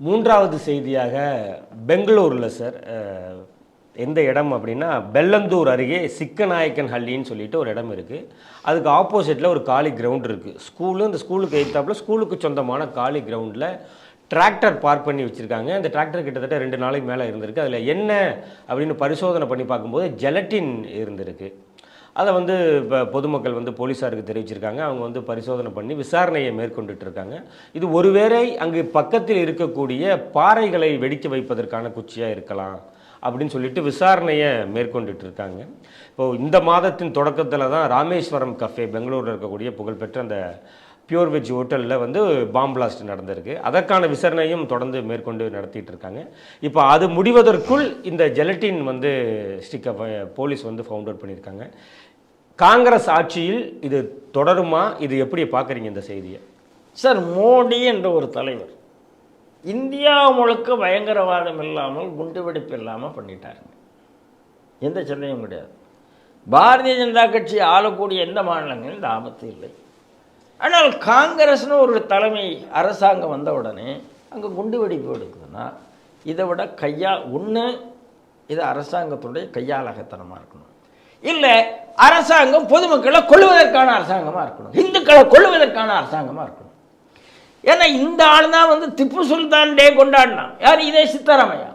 மூன்றாவது செய்தியாக பெங்களூரில் சார் எந்த இடம் அப்படின்னா பெல்லந்தூர் அருகே சிக்கநாயக்கன் ஹள்ளின்னு சொல்லிட்டு ஒரு இடம் இருக்குது அதுக்கு ஆப்போசிட்டில் ஒரு காலி கிரவுண்ட் இருக்குது ஸ்கூலு அந்த ஸ்கூலுக்கு எய்த்தாப்புல ஸ்கூலுக்கு சொந்தமான காலி கிரவுண்டில் டிராக்டர் பார்க் பண்ணி வச்சுருக்காங்க. அந்த டிராக்டர் கிட்டத்தட்ட ரெண்டு நாளைக்கு மேலே இருந்திருக்கு. அதில் என்ன அப்படின்னு பரிசோதனை பண்ணி பார்க்கும்போது ஜெலட்டின் இருந்திருக்கு. அதை வந்து இப்போ பொதுமக்கள் வந்து போலீஸாருக்கு தெரிவிச்சிருக்காங்க. அவங்க வந்து பரிசோதனை பண்ணி விசாரணையை மேற்கொண்டுட்டு இருக்காங்க இது ஒருவேளை அங்கு பக்கத்தில் இருக்கக்கூடிய பாறைகளை வெடிக்க வைப்பதற்கான குச்சியாக இருக்கலாம் அப்படின்னு சொல்லிட்டு விசாரணையை மேற்கொண்டுட்டு இருக்காங்க இப்போது இந்த மாதத்தின் தொடக்கத்தில் தான் ராமேஸ்வரம் கஃபே பெங்களூரில் இருக்கக்கூடிய புகழ்பெற்ற அந்த பியூர் வெஜ் ஹோட்டலில் வந்து பாம் பிளாஸ்ட் நடந்திருக்கு. அதற்கான விசாரணையும் தொடர்ந்து மேற்கொண்டு நடத்திட்டு இருக்காங்க இப்போ அது முடிவதற்குள் இந்த ஜெலட்டின் வந்து ஸ்டிக்கை போலீஸ் வந்து ஃபவுண்ட் அவுட் பண்ணியிருக்காங்க காங்கிரஸ் ஆட்சியில் இது தொடருமா? இது எப்படி பார்க்குறீங்க இந்த செய்தியை? சார் மோடி என்ற ஒரு தலைவர் இந்தியா முழுக்க பயங்கரவாதம் இல்லாமல் குண்டுவெடிப்பு இல்லாமல் பண்ணிட்டாருங்க எந்த சந்தேகம் கிடையாது. பாரதிய ஜனதா கட்சி ஆளக்கூடிய எந்த மாநிலங்களில் இந்த ஆபத்து இல்லை. ஆனால் காங்கிரஸ்னு ஒரு தலைமை அரசாங்கம் வந்த உடனே அங்கே குண்டு வெடிப்பு எடுக்குதுன்னா இதை விட கையா ஒன்று இது அரசாங்கத்துடைய கையாளகத்தனமாக இருக்கணும். இல்லை அரசாங்கம் பொதுமக்களை கொள்வதற்கான அரசாங்கமாக இருக்கணும். இந்துக்களை கொள்வதற்கான அரசாங்கமாக இருக்கணும். ஏன்னா இந்த ஆள் தான் வந்து திப்பு சுல்தான் டே கொண்டாடினான். யார்? இதே சித்தராமையா?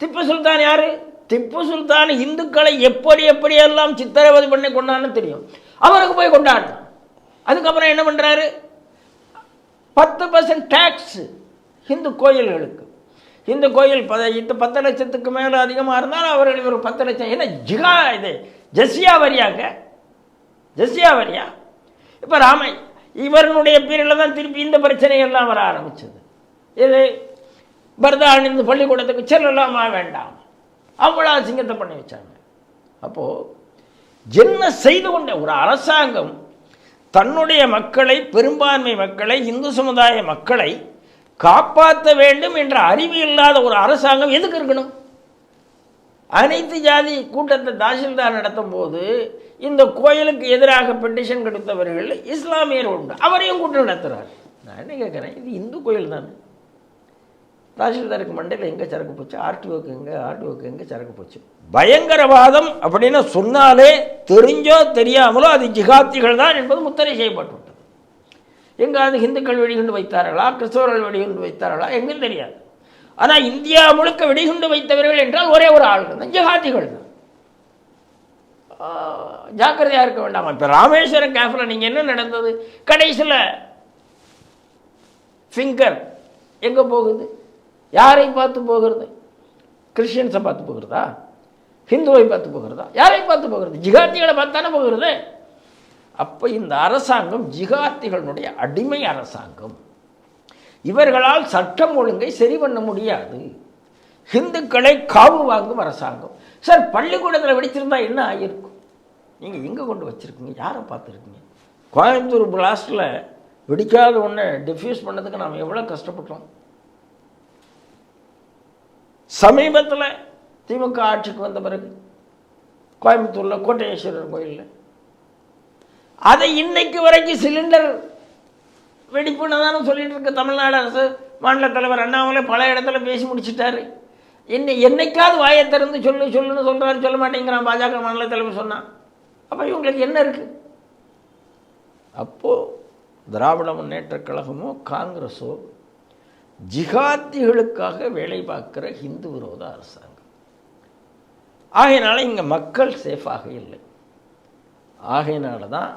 திப்பு சுல்தான் யார்? திப்பு சுல்தான் இந்துக்களை எப்படி எப்படியெல்லாம் சித்திரவதை பண்ணி கொண்டான்னு தெரியும். அவருக்கு போய் கொண்டாடினான் அதுக்கப்புறம் என்ன பண்ணுறாரு பத்து பர்சன்ட் டேக்ஸ் இந்து கோயில்களுக்கு. இந்து கோயில் பத பத்து லட்சத்துக்கு மேலே அதிகமாக இருந்தாலும் அவர்கள் ஒரு பத்து லட்சம். என்ன ஜிகா இது ஜெஸ்ஸியா வரியாங்க ஜஸ்யா வரியா? இப்போ ராமை இவருடைய பேரில் தான் திருப்பி இந்த பிரச்சனைகள்லாம் வர ஆரம்பிச்சது. இது பரதான் இந்த பள்ளிக்கூடத்துக்கு செல்லலாமா வேண்டாம்? அவ்வளோ அசிங்கத்தை பண்ணி வச்சாங்க. அப்போது என்ன செய்து கொண்ட ஒரு அரசாங்கம் தன்னுடைய மக்களை பெரும்பான்மை மக்களை இந்து சமுதாய மக்களை காப்பாற்ற வேண்டும் என்ற அறிவு இல்லாத ஒரு அரசாங்கம் எதுக்கு இருக்கணும்? அனைத்து ஜாதி கூட்டத்தை தாசில்தார் நடத்தும் போது இந்த கோயிலுக்கு எதிராக பெட்டிஷன் கொடுத்தவர்கள் இஸ்லாமியர் உண்டு. அவரையும் கூட்டம் நடத்துகிறார் நான் என்ன கேட்குறேன்? இது இந்து கோயில் தானே. தாசில்தாருக்கு மண்டையில் எங்கே சரக்கு போச்சு? ஆர்டிஓக்கு எங்கே? ஆர்டிஓக்கு எங்கே சரக்கு போச்சு? பயங்கரவாதம் அப்படின்னு சொன்னாலே தெரிஞ்சோ தெரியாமலோ அது ஜிகாத்திகள் தான் என்பது முத்திரை செய்யப்பட்டுவிட்டது. எங்காவது ஹிந்துக்கள் வெடிகுண்டு வைத்தார்களா? கிறிஸ்தவர்கள் வெடிகுண்டு வைத்தார்களா? எங்கும் தெரியாது. ஆனால் இந்தியா முழுக்க வெடிகுண்டு வைத்தவர்கள் என்றால் ஒரே ஒரு ஆள் தான் ஜிகாதிகள் தான். ஜாக்கிரதையாக இருக்க வேண்டாமா? இப்போ ராமேஸ்வரம் கேஃபில் நீங்கள் என்ன நடந்தது? கடைசியில் ஃபிங்கர் எங்கே போகுது? யாரை பார்த்து போகிறது? கிறிஸ்டியன்ஸை பார்த்து போகிறதா? ஹிந்துவை பார்த்து போகிறதா? யாரை பார்த்து போகிறது? ஜிகாத்திகளை பார்த்தானே போகிறது? அப்போ இந்த அரசாங்கம் ஜிகாத்திகளுடைய அடிமை அரசாங்கம். இவர்களால் சட்டம் ஒழுங்கை சரி பண்ண முடியாது. ஹிந்துக்களை காவு வாங்கும் அரசாங்கம். சார் பள்ளிக்கூடத்தில் வெடிச்சிருந்தா என்ன ஆகியிருக்கும் நீங்கள் எங்கே கொண்டு வச்சுருக்கீங்க? யாரை பார்த்துருக்கீங்க? கோயம்புத்தூர் பிளாஸ்டில் வெடிக்காத ஒன்று டிஃப்யூஸ் பண்ணதுக்கு நாம் எவ்வளோ கஷ்டப்பட்டோம்? சமீபத்தில் திமுக ஆட்சிக்கு வந்த பிறகு கோயம்புத்தூரில் கோட்டையேஸ்வரர் கோயிலில். அதை இன்னைக்கு வரைக்கும் சிலிண்டர் வெடிப்புன்னு சொல்லிட்டு இருக்க தமிழ்நாடு அரசு. மாநில தலைவர் அண்ணாமலை பல இடத்துல பேசி முடிச்சிட்டாரு. என்ன என்னைக்காவது வாயை திறந்து சொல்லு சொல்லுன்னு சொல்கிறாரு சொல்ல மாட்டேங்கிறான் பாஜக மாநில தலைவர் சொன்னான் அப்போ இவங்களுக்கு என்ன இருக்குது அப்போது திராவிட முன்னேற்ற கழகமோ காங்கிரஸோ ஜிகாத்திகளுக்காக வேலை பார்க்குற ஹிந்து விரோத அரசாங்கம். ஆகையினால இங்கே மக்கள் சேஃபாக இல்லை. ஆகையினால தான்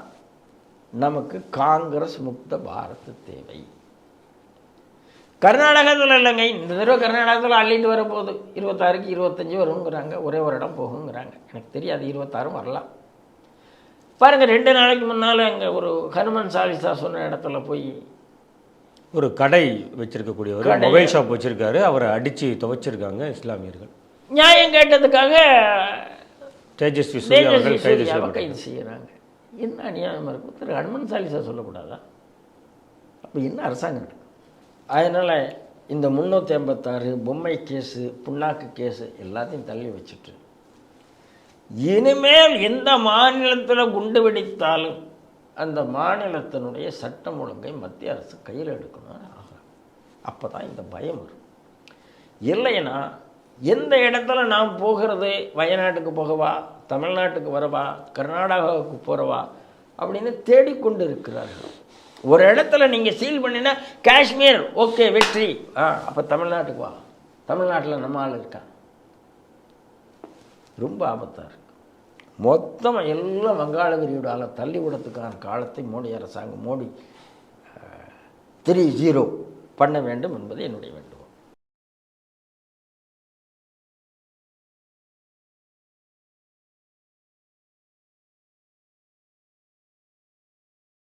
நமக்கு காங்கிரஸ் முக்த பாரத் தேவை. கர்நாடகத்தில் இல்லைங்க. இந்த தடவை கர்நாடகத்தில் அள்ளிட்டு வர போகுது இருபத்தாறுக்கு இருபத்தஞ்சி வருங்கிறாங்க ஒரே ஒரு இடம் போகுங்கிறாங்க. எனக்கு தெரியாது. இருபத்தாறும் வரலாம். பாருங்கள் ரெண்டு நாளைக்கு முன்னால் அங்கே ஒரு ஹனுமன் சாலிசா சொன்ன இடத்துல போய் ஒரு கடை வச்சிருக்கக்கூடியவர் கடை. மொபைல் ஷாப் வச்சிருக்காரு. அவரை அடித்து துவைச்சிருக்காங்க இஸ்லாமியர்கள். நியாயம் கேட்டதுக்காக தேஜஸ்வி கைது செய்கிறாங்க என்ன அநியாயமாக இருக்கும் திரு ஹனுமன் சாலிசா சொல்லக்கூடாதா? அப்போ என்ன அரசாங்கம் இருக்கு? அதனால் இந்த முந்நூற்றி ஐம்பத்தாறு பொம்மை கேஸு புண்ணாக்கு கேஸு எல்லாத்தையும் தள்ளி வச்சுட்டு இனிமேல் எந்த மாநிலத்தில் குண்டு வெடித்தாலும் அந்த மாநிலத்தினுடைய சட்டம் ஒழுங்கை மத்திய அரசு கையில் எடுக்கணும்னு ஆகும் அப்போ தான் இந்த பயம் வரும். இல்லைன்னா எந்த இடத்துல நாம் போகிறது? வயநாட்டுக்கு போகவா? தமிழ்நாட்டுக்கு வரவா கர்நாடகாவுக்கு போகிறவா அப்படின்னு தேடிக்கொண்டு இருக்கிறார்கள் ஒரு இடத்துல நீங்கள் சீல் பண்ணினா காஷ்மீர் ஓகே வெற்றி. ஆ அப்போ தமிழ்நாட்டுக்கு வா. தமிழ்நாட்டில் நம்ம ஆள் இருக்கான் ரொம்ப ஆபத்தாக இருக்குது மொத்தமாக எல்லாம் வங்காள விரிகுடால தள்ளி விடத்துக்கான காலத்தை மோடி அரசாங்கம் மோடி த்ரீ ஜீரோ பண்ண வேண்டும் என்பது என்னுடைய வேண்டும்